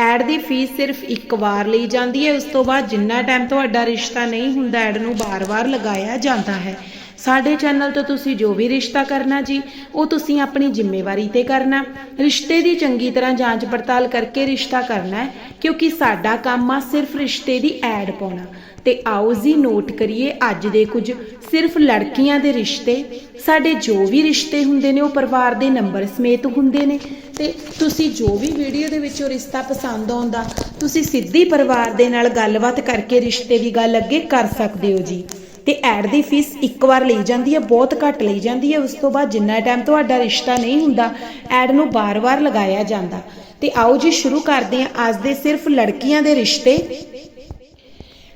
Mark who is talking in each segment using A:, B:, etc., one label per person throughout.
A: Add ਦੀ fees ਸਿਰਫ ਇੱਕ ਵਾਰ ਲਈ ਜਾਂਦੀ ਹੈ। ਉਸ ਤੋਂ ਬਾਅਦ ਜਿੰਨਾ ਟਾਈਮ ਤੁਹਾਡਾ ਰਿਸ਼ਤਾ ਨਹੀਂ ਹੁੰਦਾ, ਐਡ ਨੂੰ ਬਾਰ-ਬਾਰ ਲਗਾਇਆ ਜਾਂਦਾ ਹੈ। ਸਾਡੇ ਚੈਨਲ ਤੋਂ ਤੁਸੀਂ ਜੋ ਵੀ ਰਿਸ਼ਤਾ ਕਰਨਾ ਜੀ, ਉਹ ਤੁਸੀਂ ਆਪਣੀ ਜ਼ਿੰਮੇਵਾਰੀ ਤੇ ਕਰਨਾ। ਰਿਸ਼ਤੇ ਦੀ ਚੰਗੀ ਤਰ੍ਹਾਂ ਜਾਂਚ ਪੜਤਾਲ ਕਰਕੇ ਰਿਸ਼ਤਾ ਕਰਨਾ ਹੈ, ਕਿਉਂਕਿ ਸਾਡਾ ਕੰਮ ਆ ਸਿਰਫ ਰਿਸ਼ਤੇ ਦੀ ਐਡ ਪਾਉਣਾ। ਤੇ ਆਓ ਜੀ ਨੋਟ ਕਰੀਏ ਅੱਜ ਦੇ ਕੁਝ ਸਿਰਫ ਲੜਕੀਆਂ ਦੇ ਰਿਸ਼ਤੇ। ਸਾਡੇ ਜੋ ਵੀ ਰਿਸ਼ਤੇ ਹੁੰਦੇ ਨੇ ਉਹ ਪਰਿਵਾਰ ਦੇ ਨੰਬਰ ਸਮੇਤ ਹੁੰਦੇ ਨੇ ਤੇ ਤੁਸੀਂ ਜੋ ਵੀ ਵੀਡੀਓ ਦੇ ਵਿੱਚ ਉਹ ਰਿਸ਼ਤਾ ਪਸੰਦ ਆਉਂਦਾ, ਤੁਸੀਂ ਸਿੱਧੀ ਪਰਿਵਾਰ ਦੇ ਨਾਲ ਗੱਲਬਾਤ ਕਰਕੇ ਰਿਸ਼ਤੇ ਦੀ ਗੱਲ ਅੱਗੇ ਕਰ ਸਕਦੇ ਹੋ ਜੀ। ਤੇ ਐਡ ਦੀ ਫੀਸ ਇੱਕ ਵਾਰ ਲਈ ਜਾਂਦੀ ਹੈ, ਬਹੁਤ ਘੱਟ ਲਈ ਜਾਂਦੀ ਹੈ, ਉਸ ਤੋਂ ਬਾਅਦ ਜਿੰਨਾ ਟਾਈਮ ਤੁਹਾਡਾ ਰਿਸ਼ਤਾ ਨਹੀਂ ਹੁੰਦਾ ਐਡ ਨੂੰ ਬਾਰ-ਬਾਰ ਲਗਾਇਆ ਜਾਂਦਾ। ਤੇ ਆਓ ਜੀ ਸ਼ੁਰੂ ਕਰਦੇ ਹਾਂ, ਅੱਜ ਦੇ ਸਿਰਫ ਲੜਕੀਆਂ ਦੇ ਰਿਸ਼ਤੇ।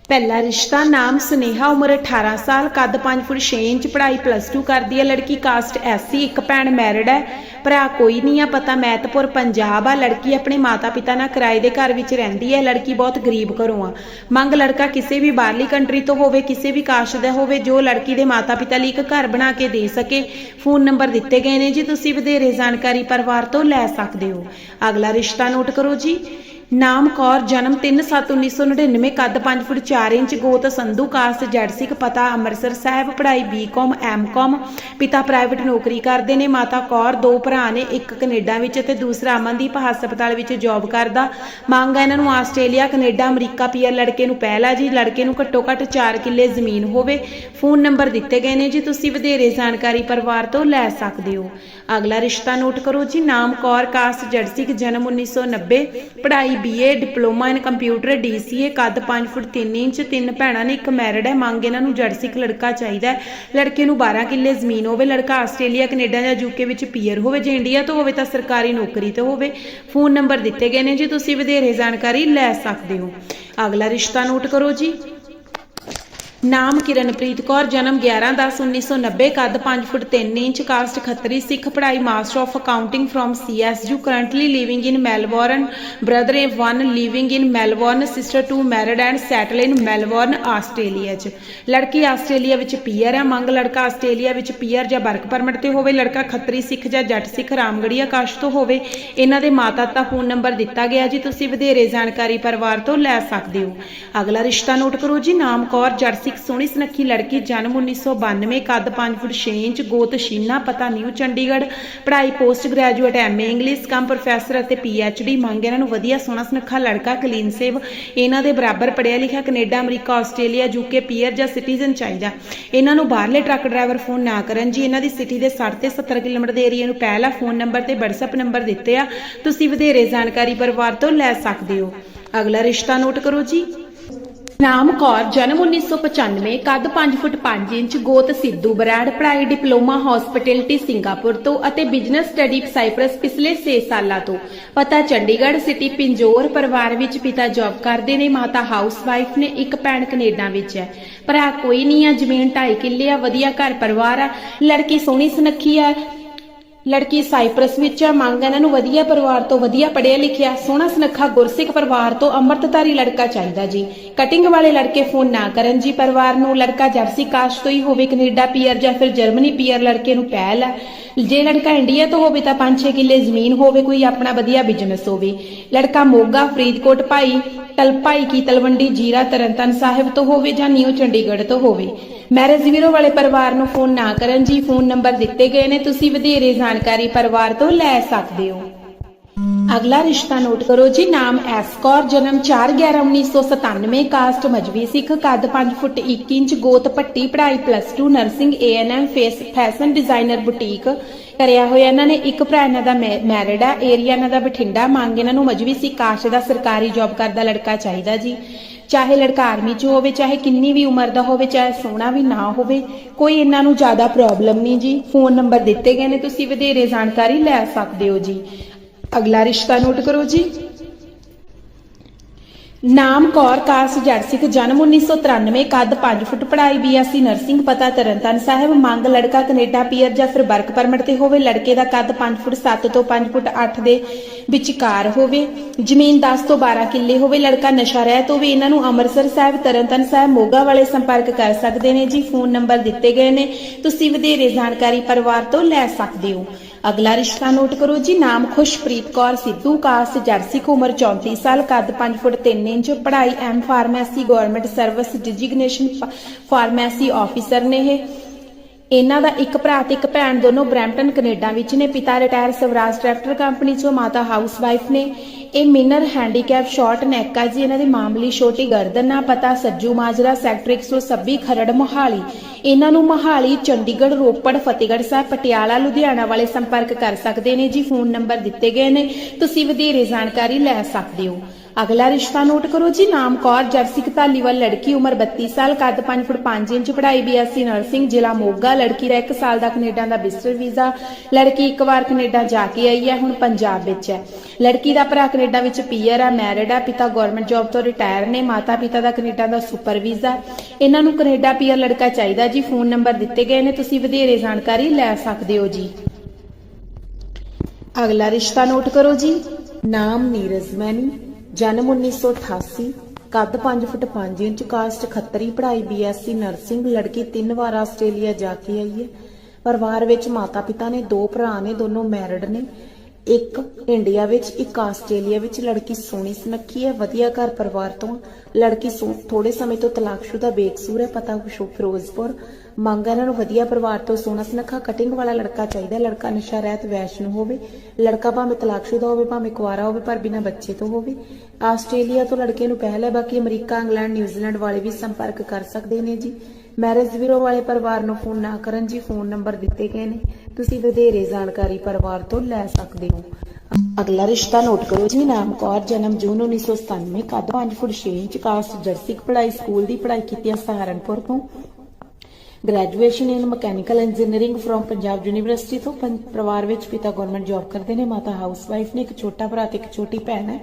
A: ਪਹਿਲਾ ਰਿਸ਼ਤਾ ਨਾਮ ਸੁਨੇਹਾ ਉਮਰ 18 ਸਾਲ, ਕੱਦ 5 ਫੁੱਟ 6 ਇੰਚ, ਪੜ੍ਹਾਈ ਪਲੱਸ 2 ਕਰਦੀ ਹੈ। ਲੜਕੀ ਕਾਸਟ ਐਸਸੀ ਇੱਕ ਭੈਣ ਮੈਰਿਡ ਹੈ। ਭਰਾ ਕੋਈ ਨਹੀਂ ਆ, ਪਤਾ ਮਹਿਤਪੁਰ, ਪੰਜਾਬ ਆ। ਲੜਕੀ ਆਪਣੇ ਮਾਤਾ-ਪਿਤਾ ਨਾਲ ਕਿਰਾਏ ਦੇ ਘਰ ਵਿੱਚ ਰਹਿੰਦੀ ਹੈ। ਲੜਕੀ ਬਹੁਤ ਗਰੀਬ ਘਰੋਂ ਆ। ਮੰਗ ਲੜਕਾ ਕਿਸੇ ਵੀ ਬਾਹਰਲੀ ਕੰਟਰੀ ਤੋਂ ਹੋਵੇ, ਕਿਸੇ ਵੀ ਕਾਸਟ ਦਾ ਹੋਵੇ, ਜੋ ਲੜਕੀ ਦੇ ਮਾਤਾ-ਪਿਤਾ ਲਈ ਇੱਕ ਘਰ ਬਣਾ ਕੇ ਦੇ ਸਕੇ। ਫੋਨ ਨੰਬਰ ਦਿੱਤੇ ਗਏ ਨੇ ਜੀ, ਤੁਸੀਂ ਵਧੇਰੇ ਜਾਣਕਾਰੀ ਪਰਿਵਾਰ ਤੋਂ ਲੈ ਸਕਦੇ ਹੋ। ਅਗਲਾ ਰਿਸ਼ਤਾ ਨੋਟ ਕਰੋ ਜੀ। ਨਾਮ ਕੌਰ ਜਨਮ 3/7/1999 ਕੱਦ 5 ਫੁੱਟ 4 ਇੰਚ ਗੋਤ ਸੰਧੂ ਕਾਸਟ ਜੈਡ ਪਤਾ ਅੰਮ੍ਰਿਤਸਰ ਸਾਹਿਬ, ਪੜ੍ਹਾਈ ਬੀਕਾਮ ਐਮਕਾਮ ਪਿਤਾ ਪ੍ਰਾਈਵੇਟ ਨੌਕਰੀ ਕਰਦੇ ਨੇ, ਮਾਤਾ ਕੌਰ ਦੋ ਭਰਾ ਨੇ, ਇੱਕ ਕੈਨੇਡਾ ਵਿੱਚ ਤੇ ਦੂਸਰਾ ਅਮਨਦੀਪ ਹਸਪਤਾਲ ਵਿੱਚ ਜੌਬ ਕਰਦਾ। ਮੰਗ ਹੈ ਇਹਨਾਂ ਨੂੰ ਆਸਟ੍ਰੇਲੀਆ, ਕੈਨੇਡਾ, ਅਮਰੀਕਾ ਪੀਆਰ ਲੜਕੇ ਨੂੰ ਪਹਿਲਾ ਜੀ, ਲੜਕੇ ਨੂੰ ਘੱਟੋ ਘੱਟ 4 ਕਿੱਲੇ ਜ਼ਮੀਨ ਹੋਵੇ। ਫੋਨ ਨੰਬਰ ਦਿੱਤੇ ਗਏ ਨੇ ਜੀ, ਤੁਸੀਂ ਵਧੇਰੇ ਜਾਣਕਾਰੀ ਪਰਿਵਾਰ ਤੋਂ ਲੈ ਸਕਦੇ ਹੋ। ਅਗਲਾ ਰਿਸ਼ਤਾ ਨੋਟ ਕਰੋ ਜੀ ਨਾਮ ਕੌਰ ਕਾਸਟ ਜੈਡ ਸਿੱਖ ਜਨਮ 1990 ਪੜ੍ਹਾਈ BA diploma in computer DCA ਕੱਦ 5 ਫੁੱਟ 3 ਇੰਚ, ਤਿੰਨ ਭੈਣਾਂ ਨੇ ਇੱਕ ਮੈਰਿਡ ਹੈ, ਮੰਗ ਇਹਨਾਂ ਨੂੰ ਜੜ ਸਿੱਖ ਲੜਕਾ ਚਾਹੀਦਾ ਹੈ। ਲੜਕੇ ਨੂੰ 12 ਕਿੱਲੇ ਜ਼ਮੀਨ ਹੋਵੇ, ਲੜਕਾ ਆਸਟ੍ਰੇਲੀਆ, ਕੈਨੇਡਾ ਜਾਂ ਯੂਕੇ ਵਿੱਚ ਪੀਅਰ ਹੋਵੇ, ਜੇ ਇੰਡੀਆ ਤੋਂ ਹੋਵੇ ਤਾਂ ਸਰਕਾਰੀ ਨੌਕਰੀ ਤੇ ਹੋਵੇ। ਫੋਨ ਨੰਬਰ ਦਿੱਤੇ ਗਏ ਨੇ ਜੀ, ਤੁਸੀਂ ਵਧੇਰੇ ਜਾਣਕਾਰੀ ਲੈ ਸਕਦੇ ਹੋ। ਅਗਲਾ ਰਿਸ਼ਤਾ ਨੋਟ ਕਰੋ ਜੀ। ਨਾਮ ਕਿਰਨਪ੍ਰੀਤ ਕੌਰ, ਜਨਮ 11/10/1990 ਕੱਦ 5 foot 3 inch, caste Khatri, Sikh ਪੜ੍ਹਾਈ master of accounting from CSU currently living in Melbourne brother in one living in Melbourne sister two married and settle in Melbourne Australia 'ਚ। ਲੜਕੀ ਆਸਟ੍ਰੇਲੀਆ ਵਿੱਚ ਪੀਆਰ ਹੈ ਮੰਗ ਲੜਕਾ ਆਸਟ੍ਰੇਲੀਆ ਵਿੱਚ PR ਜਾਂ work permit ਤੇ ਹੋਵੇ, ਲੜਕਾ ਖੱਤਰੀ ਸਿੱਖ ਜਾਂ ਜੱਟ ਸਿੱਖ ਰਾਮਗੜੀਆ ਕਾਸ਼ ਤੋਂ ਹੋਵੇ, ਇਹਨਾਂ ਦੇ ਮਾਤਾ ਦਾ ਫੋਨ ਨੰਬਰ ਦਿੱਤਾ ਗਿਆ ਜੀ, ਤੁਸੀਂ ਵਧੇਰੇ ਜਾਣਕਾਰੀ ਪਰਿਵਾਰ ਤੋਂ ਲੈ ਸਕਦੇ ਹੋ। ਅਗਲਾ ਰਿਸ਼ਤਾ ਨੋਟ ਕਰੋ ਜੀ, ਨਾਮ ਕੌਰ ਜੱਟ ਸਿੱਖ ਸੋਹਣੀ ਸੁਨੱਖੀ ਲੜਕੀ ਜਨਮ 1992 ਕੱਦ 5 ਫੁੱਟ 6 ਇੰਚ, ਗੋਤ ਸ਼ੀਨਾ, ਪਤਾ ਨਿਊ ਚੰਡੀਗੜ੍ਹ। ਪੜ੍ਹਾਈ post graduate MA English cum professor ਅਤੇ ਪੀਐਚਡੀ ਮੰਗ ਇਹਨਾਂ ਨੂੰ ਵਧੀਆ ਸੋਹਣਾ ਸੁਨੱਖਾ ਲੜਕਾ ਕਲੀਨ ਸੇਵ ਇਹਨਾਂ ਦੇ ਬਰਾਬਰ ਪੜ੍ਹਿਆ ਲਿਖਿਆ Canada, America, Australia UK PR ਜਾਂ ਸਿਟੀਜ਼ਨ ਚਾਹੀਦਾ। ਇਹਨਾਂ ਨੂੰ ਬਾਹਰਲੇ ਟਰੱਕ ਡਰਾਈਵਰ ਫੋਨ ਨਾ ਕਰਨ ਜੀ। ਇਹਨਾਂ ਦੀ ਸਿਟੀ ਦੇ 60 ਤੇ 70 ਕਿਲੋਮੀਟਰ ਦੇ ਏਰੀਆ ਨੂੰ ਪਹਿਲਾ ਫੋਨ ਨੰਬਰ ਤੇ WhatsApp ਨੰਬਰ ਦਿੱਤੇ ਆ। ਤੁਸੀਂ ਵਧੇਰੇ ਜਾਣਕਾਰੀ ਪਰਿਵਾਰ ਤੋਂ ਲੈ ਸਕਦੇ ਹੋ। ਅਗਲਾ ਰਿਸ਼ਤਾ ਨੋਟ ਕਰੋ ਜੀ। ਨਾਮ ਕੌਰ, ਜਨਮ 1995 ਕੱਦ 5 ਫੁੱਟ 5 ਇੰਚ, ਗੋਤ ਸਿੱਧੂ ਬਰਾੜ ਪੜ੍ਹਾਈ, ਡਿਪਲੋਮਾ ਹਸਪਿਟੈਲਿਟੀ ਸਿੰਗਾਪੁਰ ਤੋਂ ਅਤੇ ਬਿਜ਼ਨਸ ਸਟੱਡੀ ਸਾਈਪ੍ਰਸ ਪਿਛਲੇ 6 ਸਾਲਾਂ ਤੋਂ। ਪਤਾ ਚੰਡੀਗੜ੍ਹ ਸਿਟੀ ਪਿੰਜੋਰ ਪਰਿਵਾਰ ਵਿੱਚ ਪਿਤਾ ਜੌਬ ਕਰਦੇ ਨੇ, ਮਾਤਾ ਹਾਊਸਵਾਈਫ ਨੇ ਇੱਕ ਭੈਣ ਕੈਨੇਡਾ ਵਿੱਚ ਹੈ। ਭਰਾ ਕੋਈ ਨਹੀਂ ਆ, ਜ਼ਮੀਨ 2.5 ਕਿੱਲੇ ਆ, ਵਧੀਆ ਘਰ ਪਰਿਵਾਰ ਆ, ਲੜਕੀ ਸੋਹਣੀ ਸੁਨੱਖੀ ਆ ਲੜਕੀ ਸਾਈਪ੍ਰਸ ਵਿੱਚ ਆ, ਮੰਗ ਇਹਨਾਂ ਨੂੰ ਵਧੀਆ ਪਰਿਵਾਰ ਤੋਂ ਵਧੀਆ ਪੜਿਆ ਲਿਖਿਆ, ਸੋਹਣਾ ਸੁਨੱਖਾ ਗੁਰਸਿੱਖ ਪਰਿਵਾਰ ਤੋਂ ਅੰਮ੍ਰਿਤਧਾਰੀ ਲੜਕਾ ਚਾਹੀਦਾ ਜੀ। ਕਟਿੰਗ ਵਾਲੇ ਲੜਕੇ ਫੋਨ ਨਾ ਕਰਨ ਜੀ ਪਰਿਵਾਰ ਨੂੰ, ਲੜਕਾ ਜਰਸੀ ਕਾਸ਼ ਤੋਂ ਹੀ ਹੋਵੇ ਕੈਨੇਡਾ, ਪੀਅਰ ਜਾਂ ਫਿਰ ਜਰਮਨੀ, ਪੀਅਰ ਲੜਕੇ ਨੂੰ ਪਹਿਲ ਹੈ ਜੇ ਲੜਕਾ ਇੰਡੀਆ ਤੋਂ ਹੋਵੇ ਤਾਂ 5-6 ਕਿੱਲੇ ਜ਼ਮੀਨ ਹੋਵੇ, ਕੋਈ ਆਪਣਾ ਵਧੀਆ ਬਿਜ਼ਨਸ ਹੋਵੇ। ਲੜਕਾ ਮੋਗਾ, ਫਰੀਦਕੋਟ ਭਾਈ, ਤਲਪਾਈ ਕੀ ਤਲਵੰਡੀ, ਜੀਰਾ, ਤਰਨਤਨ ਸਾਹਿਬ ਤੋਂ ਹੋਵੇ ਜਾਂ ਨਿਊ ਚੰਡੀਗੜ੍ਹ ਤੋਂ ਹੋਵੇ। ਮੈਰਿਜ ਵੀਰੋ ਵਾਲੇ ਪਰਿਵਾਰ ਨੂੰ ਫੋਨ ਨਾ ਕਰਨ ਜੀ ਫੋਨ ਨੰਬਰ ਦਿੱਤੇ ਗਏ ਨੇ, ਤੁਸੀਂ ਵਧੇਰੇ ਜਾਣਕਾਰੀ ਪਰਿਵਾਰ ਤੋਂ ਲੈ ਸਕਦੇ ਹੋ। ਅਗਲਾ ਰਿਸ਼ਤਾ ਨੋਟ ਕਰੋ ਜੀ, ਨਾਮ ਐਸ ਕੌਰ ਜਨਮ 4/11/1997 ਕਾਸਟ ਮਜਬੀ ਸਿੱਖ, ਕੱਦ 5 ਫੁੱਟ 1 ਇੰਚ, ਗੋਤ ਪੱਟੀ, ਪੜ੍ਹਾਈ ਪਲੱਸ 2 ਨਰਸਿੰਗ ਏਐਨਐਮ ਫੇਸ ਫੈਸ਼ਨ ਡਿਜ਼ਾਈਨਰ ਬੁਟੀਕ ਕਰਿਆ ਹੋਇਆ। ਇਹਨਾਂ ਨੇ ਇੱਕ ਭਰਾ ਇਹਨਾਂ ਦਾ ਮੈਰਿਡ ਆ ਏਰੀਆ ਇਹਨਾਂ ਦਾ ਬਠਿੰਡਾ। ਮੰਗ ਇਹਨਾਂ ਨੂੰ ਮਜਬੀ ਸੀ ਕਾਸਟ ਦਾ ਸਰਕਾਰੀ ਜੌਬ ਕਰਦਾ, ਲੜਕਾ ਚਾਹੀਦਾ ਜੀ। ਚਾਹੇ ਲੜਕਾ ਆਰਮੀ 'ਚ ਹੋਵੇ, ਚਾਹੇ ਕਿੰਨੀ ਵੀ ਉਮਰ ਦਾ ਹੋਵੇ, ਚਾਹੇ ਸੋਹਣਾ ਵੀ ਨਾ ਹੋਵੇ, ਕੋਈ ਇਹਨਾਂ ਨੂੰ ਜ਼ਿਆਦਾ ਪ੍ਰੋਬਲਮ ਨਹੀਂ ਜੀ। ਫੋਨ ਨੰਬਰ ਦਿੱਤੇ ਗਏ ਨੇ, ਤੁਸੀਂ ਵਧੇਰੇ ਜਾਣਕਾਰੀ ਲੈ ਸਕਦੇ ਹੋ ਜੀ। ਅਗਲਾ ਰਿਸ਼ਤਾ ਨੋਟ ਕਰੋ ਜੀ। ਨਾਮ ਕੌਰ ਕਾਸ ਜੜ ਜਨਮ 1993 ਕੱਦ 5 ਫੁੱਟ ਪੜ੍ਹਾਈ ਬੀਐਸਸੀ ਨਰਸਿੰਗ ਪਤਾ ਤਰਨਤਨ ਸਾਹਿਬ, ਮੰਗ ਲੜਕਾ ਕੈਨੇਡਾ ਪੀਅਰ ਜਾਂ ਫਿਰ ਵਰਕ ਪਰਮਿਟ ਤੇ ਹੋਵੇ, ਲੜਕੇ ਦਾ ਕੱਦ 5 ਫੁੱਟ 7 ਤੋਂ 5 ਫੁੱਟ 8 ਦੇ ਵਿਚਕਾਰ ਹੋਵੇ, ਜ਼ਮੀਨ 10 ਤੋਂ 12 ਕਿੱਲੇ ਹੋਵੇ, ਲੜਕਾ ਨਸ਼ਾ ਰਹਿਤ ਹੋਵੇ ਇਹਨਾਂ ਨੂੰ ਅੰਮ੍ਰਿਤਸਰ ਸਾਹਿਬ ਤਰਨਤਾਰਨ ਸਾਹਿਬ, ਮੋਗਾ ਵਾਲੇ ਸੰਪਰਕ ਕਰ ਸਕਦੇ ਨੇ ਜੀ, ਫੋਨ ਨੰਬਰ ਦਿੱਤੇ ਗਏ ਨੇ, ਤੁਸੀਂ ਵਧੇਰੇ ਜਾਣਕਾਰੀ ਪਰਿਵਾਰ ਤੋਂ ਲੈ ਸਕਦੇ ਹੋ। ਅਗਲਾ ਰਿਸ਼ਤਾ ਨੋਟ ਕਰੋ ਜੀ, ਨਾਮ ਖੁਸ਼ਪ੍ਰੀਤ ਕੌਰ, ਸਿੱਧੂ, ਕਾਸ ਜਰਸਿਕ ਉਮਰ 34 ਸਾਲ, ਕੱਦ 5 ਫੁੱਟ 3 ਇੰਚ, ਪੜ੍ਹਾਈ M pharmacy government service designation pharmacy officer ਨੇ ਇਹ। ਇਹਨਾਂ ਦਾ ਇੱਕ ਭਰਾ ਤੇ ਇੱਕ ਭੈਣ ਦੋਨੋਂ ਬ੍ਰੈਂਪਟਨ, ਕੈਨੇਡਾ ਵਿੱਚ ਨੇ। ਪਿਤਾ ਰਿਟਾਇਰ ਸਵਰਾਜ ਟਰੈਕਟਰ ਕੰਪਨੀ ਚੋਂ, ਮਾਤਾ ਹਾਊਸ ਵਾਈਫ ਨੇ। ਇਹ ਮਿਨਰ ਹੈਂਡੀਕੈਪ, ਸ਼ਾਰਟ ਨੈਕ ਆ ਜੀ। ਇਹਨਾਂ ਦੀ ਮਾਮਲੀ ਛੋਟੀ ਗਰਦਨ ਆ, ਪਤਾ ਸੱਜੂ ਮਾਜਰਾ, ਸੈਕਟਰ 126 ਖਰੜ, ਮੋਹਾਲੀ। ਇਹਨਾਂ ਨੂੰ ਮੋਹਾਲੀ, ਚੰਡੀਗੜ੍ਹ, ਰੋਪੜ, ਫਤਿਹਗੜ੍ਹ ਸਾਹਿਬ, ਪਟਿਆਲਾ, ਲੁਧਿਆਣਾ ਵਾਲੇ ਸੰਪਰਕ ਕਰ ਸਕਦੇ ਨੇ ਜੀ। ਫੋਨ ਨੰਬਰ ਦਿੱਤੇ ਗਏ ਨੇ। ਤੁਸੀਂ ਵਧੇਰੇ ਜਾਣਕਾਰੀ ਲੈ ਸਕਦੇ ਹੋ। ਅਗਲਾ ਰਿਸ਼ਤਾ ਨੋਟ ਕਰੋ ਜੀ, ਨਾਮ ਕੌਰ ਜਰਸਿਕ ਧਾਲੀਵਾਲ ਲੜਕੀ, ਉਮਰ 32 ਸਾਲ, ਕੱਦ 5 ਫੁੱਟ 5 ਇੰਚ, ਪੜ੍ਹਾਈ ਬੀਐਸਸੀ ਨਰਸਿੰਗ ਜ਼ਿਲ੍ਹਾ ਮੋਗਾ, ਲੜਕੀ ਦਾ 1 ਸਾਲ ਦਾ ਕੈਨੇਡਾ ਦਾ ਵਿਜ਼ਟਰ ਵੀਜ਼ਾ, ਲੜਕੀ ਇੱਕ ਵਾਰ ਕੈਨੇਡਾ ਜਾ ਕੇ ਆਈ ਹੈ, ਹੁਣ ਪੰਜਾਬ ਵਿੱਚ ਹੈ। ਲੜਕੀ ਦਾ ਭਰਾ ਕੈਨੇਡਾ ਵਿੱਚ ਪੀਅਰ ਹੈ, ਮੈਰਿਡ ਹੈ, ਪਿਤਾ ਗਵਰਨਮੈਂਟ ਜੌਬ ਤੋਂ ਰਿਟਾਇਰ ਨੇ, ਮਾਤਾ ਪਿਤਾ ਦਾ ਕੈਨੇਡਾ ਦਾ ਸੁਪਰ ਵੀਜ਼ਾ ਇਹਨਾਂ ਨੂੰ ਕੈਨੇਡਾ ਪੀਅਰ ਲੜਕਾ ਚਾਹੀਦਾ ਜੀ, ਫੋਨ ਨੰਬਰ ਦਿੱਤੇ ਗਏ ਨੇ, ਤੁਸੀਂ ਵਧੇਰੇ ਜਾਣਕਾਰੀ ਲੈ ਸਕਦੇ ਹੋ ਜੀ। ਅਗਲਾ ਰਿਸ਼ਤਾ ਨੋਟ ਕਰੋ ਜੀ। ਨਾਮ ਨੀਰਜ ਮੈਨੀ ਜਨਮ 1988 ਕੱਦ 5 ਫੁੱਟ 5 ਇੰਚ ਕਾਸਟ ਖੱਤਰੀ, ਪੜ੍ਹਾਈ ਬੀਐਸਸੀ ਨਰਸਿੰਗ, ਲੜਕੀ ਤਿੰਨ ਵਾਰ ਆਸਟ੍ਰੇਲੀਆ ਜਾ ਕੇ ਆਈ ਹੈ। ਪਰਿਵਾਰ ਵਿੱਚ ਮਾਤਾ ਪਿਤਾ ਨੇ, ਦੋ ਭਰਾ ਨੇ, ਦੋਨੋਂ ਮੈਰਿਡ ਨੇ। ਇੱਕ ਇੰਡੀਆ ਵਿੱਚ, ਇੱਕ ਆਸਟ੍ਰੇਲੀਆ ਵਿੱਚ, ਲੜਕੀ ਸੋਹਣੀ ਸੁਨੱਖੀ ਹੈ, ਵਧੀਆ ਘਰ ਪਰਿਵਾਰ ਤੋਂ। ਲੜਕੀ ਸੋ- ਥੋੜੇ ਸਮੇਂ ਤੋਂ ਤਲਾਕਸ਼ੁਦਾ ਬੇਕਸੂਰ ਹੈ, ਪਤਾ ਕੁਸ਼ੋ ਫਿਰੋਜ਼ਪੁਰ ਮੰਗ ਇਹਨਾਂ ਨੂੰ ਵਧੀਆ ਪਰਿਵਾਰ ਤੋਂ ਸੋਹਣਾ ਸੁਨੱਖਾ ਕਟਿੰਗ ਵਾਲਾ ਲੜਕਾ ਚਾਹੀਦਾ। ਲੜਕਾ ਨਸ਼ਾ ਰਹਿਤ, ਵੈਸ਼ਨੂੰ ਹੋਵੇ। ਲੜਕਾ ਭਾਵੇਂ ਤਲਾਕਸ਼ੁਦਾ ਹੋਵੇ, ਭਾਵੇਂ ਕੁਆਰਾ ਹੋਵੇ, ਪਰ ਬਿਨਾਂ ਬੱਚੇ ਤੋਂ ਹੋਵੇ। ਆਸਟ੍ਰੇਲੀਆ ਤੋਂ ਲੜਕੇ ਨੂੰ ਪਹਿਲ ਹੈ, ਬਾਕੀ ਅਮਰੀਕਾ, ਇੰਗਲੈਂਡ, ਨਿਊਜ਼ੀਲੈਂਡ ਵਾਲੇ ਵੀ ਸੰਪਰਕ ਕਰ ਸਕਦੇ ਨੇ ਜੀ। ਮੈਰਿਜ ਬਿਊਰੋ ਵਾਲੇ ਪਰਿਵਾਰ ਨੂੰ ਫੋਨ ਨਾ ਕਰਨ ਜੀ, ਫੋਨ ਨੰਬਰ ਦਿੱਤੇ ਗਏ ਨੇ। ਤੁਸੀਂ ਵਧੇਰੇ ਜਾਣਕਾਰੀ ਪਰਿਵਾਰ ਤੋਂ ਲੈ ਸਕਦੇ ਹੋ। ਅਗਲਾ ਰਿਸ਼ਤਾ ਨੋਟ ਕਰੋ ਜੀ, ਨਾਮ ਕੌਰ, ਜਨਮ ਜੂਨ 1997 ਕੱਦ 5 ਫੁੱਟ 6 ਇੰਚ, ਕਾਸਟ ਜਰਸਿਕ ਪੜ੍ਹਾਈ, ਸਕੂਲ ਦੀ ਪੜ੍ਹਾਈ ਕੀਤੀ ਸਹਾਰਨਪੁਰ ਤੋਂ। Graduation in mechanical engineering from Punjab university ਤੋਂ ਪਰਿਵਾਰ ਵਿੱਚ ਪਿਤਾ ਗਵਰਨਮੈਂਟ ਜੌਬ ਕਰਦੇ ਨੇ, ਮਾਤਾ ਹਾਊਸ ਨੇ ਇੱਕ ਛੋਟਾ ਭਰਾ ਤੇ ਇੱਕ ਛੋਟੀ ਭੈਣ ਹੈ।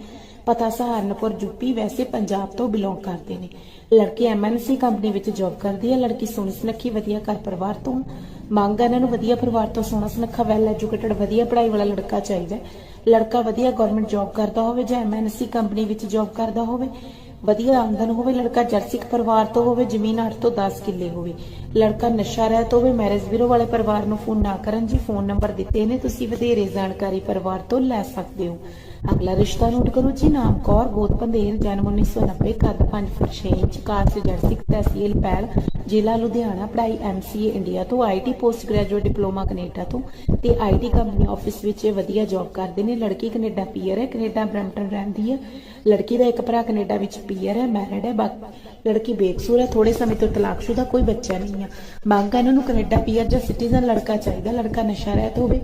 A: ਪਤਾ ਸਹਾਰਨਪੁਰ ਯੂਪੀ ਵੈਸੇ ਪੰਜਾਬ ਤੋਂ ਬਿਲੋਂਗ ਕਰਦੇ ਨੇ। ਲੜਕੀ ਐਮਐਨਸੀ ਕੰਪਨੀ ਵਿੱਚ ਜੌਬ ਕਰਦੀ ਹੈ। ਲੜਕੀ ਸੋਹਣੀ ਸੁਨੱਖੀ, ਵਧੀਆ ਘਰ ਪਰਿਵਾਰ ਤੋਂ। ਮੰਗ ਹੈ ਇਹਨਾਂ ਨੂੰ ਵਧੀਆ ਪਰਿਵਾਰ ਤੋਂ ਸੋਹਣਾ ਸੁਨੱਖਾ ਵੈਲ ਐਜੂਕੇਟਡ ਵਧੀਆ ਪੜ੍ਹਾਈ ਵਾਲਾ ਲੜਕਾ ਚਾਹੀਦਾ ਲੜਕਾ ਵਧੀਆ ਗਵਰਨਮੈਂਟ ਜੌਬ ਕਰਦਾ ਹੋਵੇ ਜਾਂ ਐਮਐਨਸੀ ਕੰਪਨੀ ਵਿੱਚ ਜੌਬ ਕਰਦਾ ਹੋਵੇ ਵਧੀਆ ਆਮਦਨ ਹੋਵੇ, ਲੜਕਾ ਜਰਸਿਕ ਪਰਿਵਾਰ ਤੋਂ ਹੋਵੇ, ਜ਼ਮੀਨ 8 ਤੋਂ 10 ਕਿੱਲੇ ਹੋਵੇ। ਲੜਕਾ ਨਸ਼ਾ ਰਹਿਤ ਹੋਵੇ, ਮੈਰਿਜ ਬਿਊਰੋ ਵਾਲੇ ਪਰਿਵਾਰ ਨੂੰ ਫੋਨ ਨਾ ਕਰਨ ਜੀ, ਫੋਨ ਨੰਬਰ ਦਿੱਤੇ ਨੇ, ਤੁਸੀਂ ਵਧੇਰੇ ਜਾਣਕਾਰੀ ਪਰਿਵਾਰ ਤੋਂ ਲੈ ਸਕਦੇ ਹੋ। ਅਗਲਾ ਰਿਸ਼ਤਾ ਨੋਟ ਕਰੋ ਜੀ, ਨਾਮ ਕੌਰ, ਗੋਤ ਪੰਦੇਰ ਜਨਮ 1990 ਕੱਦ 5 ਫੁੱਟ 6 ਇੰਚ ਕਾਸਟ ਜਰਸਿਕ ਤਹਿਸੀਲ ਪੈਲ, ਜ਼ਿਲ੍ਹਾ ਲੁਧਿਆਣਾ, ਪੜ੍ਹਾਈ ਐਮਸੀਏ ਇੰਡੀਆ ਤੋਂ IT post graduate diploma Canada ਤੋਂ ਤੇ ਆਈਟੀ ਕੰਪਨੀ ਆਫਿਸ ਵਿੱਚ ਵਧੀਆ ਜੌਬ ਕਰਦੇ ਨੇ। ਲੜਕੀ ਕੈਨੇਡਾ ਪੀਅਰ ਹੈ, ਕੈਨੇਡਾ ਬ੍ਰੈਂਪਟਨ ਰਹਿੰਦੀ ਹੈ। ਲੜਕੀ ਦਾ ਇੱਕ ਭਰਾ ਕੈਨੇਡਾ ਵਿੱਚ ਪੀਅਰ ਹੈ ਮੈਰਿਡ ਹੈ, ਬਾਕੀ ਲੜਕੀ ਬੇਕਸੂਰ ਹੈ ਥੋੜੇ ਸਮੇਂ ਤੋਂ ਤਲਾਕਸ਼ੁਦਾ, ਕੋਈ ਬੱਚਾ ਨਹੀਂ ਹੈ। ਮੰਗ ਹੈ ਇਹਨਾਂ ਨੂੰ ਕੈਨੇਡਾ ਪੀਅਰ ਜਾਂ ਸਿਟੀਜ਼ਨ ਲੜਕਾ ਚਾਹੀਦਾ, ਲੜਕਾ ਨਸ਼ਾ ਰਹਿਤ ਹੋਵੇ।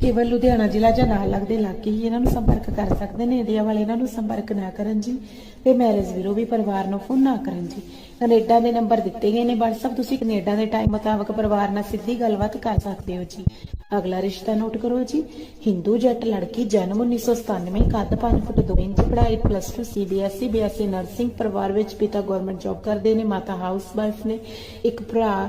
A: ਕੇਵਲ ਲੁਧਿਆਣਾ ਜ਼ਿਲ੍ਹਾ ਜਾਂ ਨਾਲ ਲੱਗਦੇ ਇਲਾਕੇ ਹੀ ਇਹਨਾਂ ਨੂੰ ਸੰਪਰਕ ਕਰ ਸਕਦੇ ਨੇ। ਇੰਡੀਆ ਵਾਲੇ ਇਹਨਾਂ ਨੂੰ ਸੰਪਰਕ ਨਾ ਕਰਨ ਜੀ। ਤੇ ਮੈਰਿਜ ਵੀਰੋ ਵੀ ਪਰਿਵਾਰ ਨੂੰ ਫੋਨ ਨਾ ਕਰਨ ਜੀ। ਕੈਨੇਡਾ ਦੇ ਨੰਬਰ ਦਿੱਤੇ ਗਏ ਨੇ WhatsApp ਤੁਸੀਂ ਕੈਨੇਡਾ ਦੇ ਟਾਈਮ ਮੁਤਾਬਕ ਪਰਿਵਾਰ ਨਾਲ ਸਿੱਧੀ ਗੱਲਬਾਤ ਕਰ ਸਕਦੇ ਹੋ ਜੀ। ਅਗਲਾ ਰਿਸ਼ਤਾ ਨੋਟ ਕਰੋ ਜੀ। ਹਿੰਦੂ ਜੱਟ ਲੜਕੀ ਜਨਮ 1997 ਕੱਦ 5 ਫੁੱਟ 2 ਇੰਚ, ਪੜ੍ਹਾਈ ਪਲੱਸ 2 ਸੀਬੀਐਸਈ ਬੀਐਸਸੀ ਨਰਸਿੰਗ ਪਰਿਵਾਰ ਵਿੱਚ ਪਿਤਾ ਗਵਰਨਮੈਂਟ ਜੌਬ ਕਰਦੇ ਨੇ, ਮਾਤਾ ਹਾਊਸ ਵਾਈਫ ਨੇ, ਇੱਕ ਭਰਾ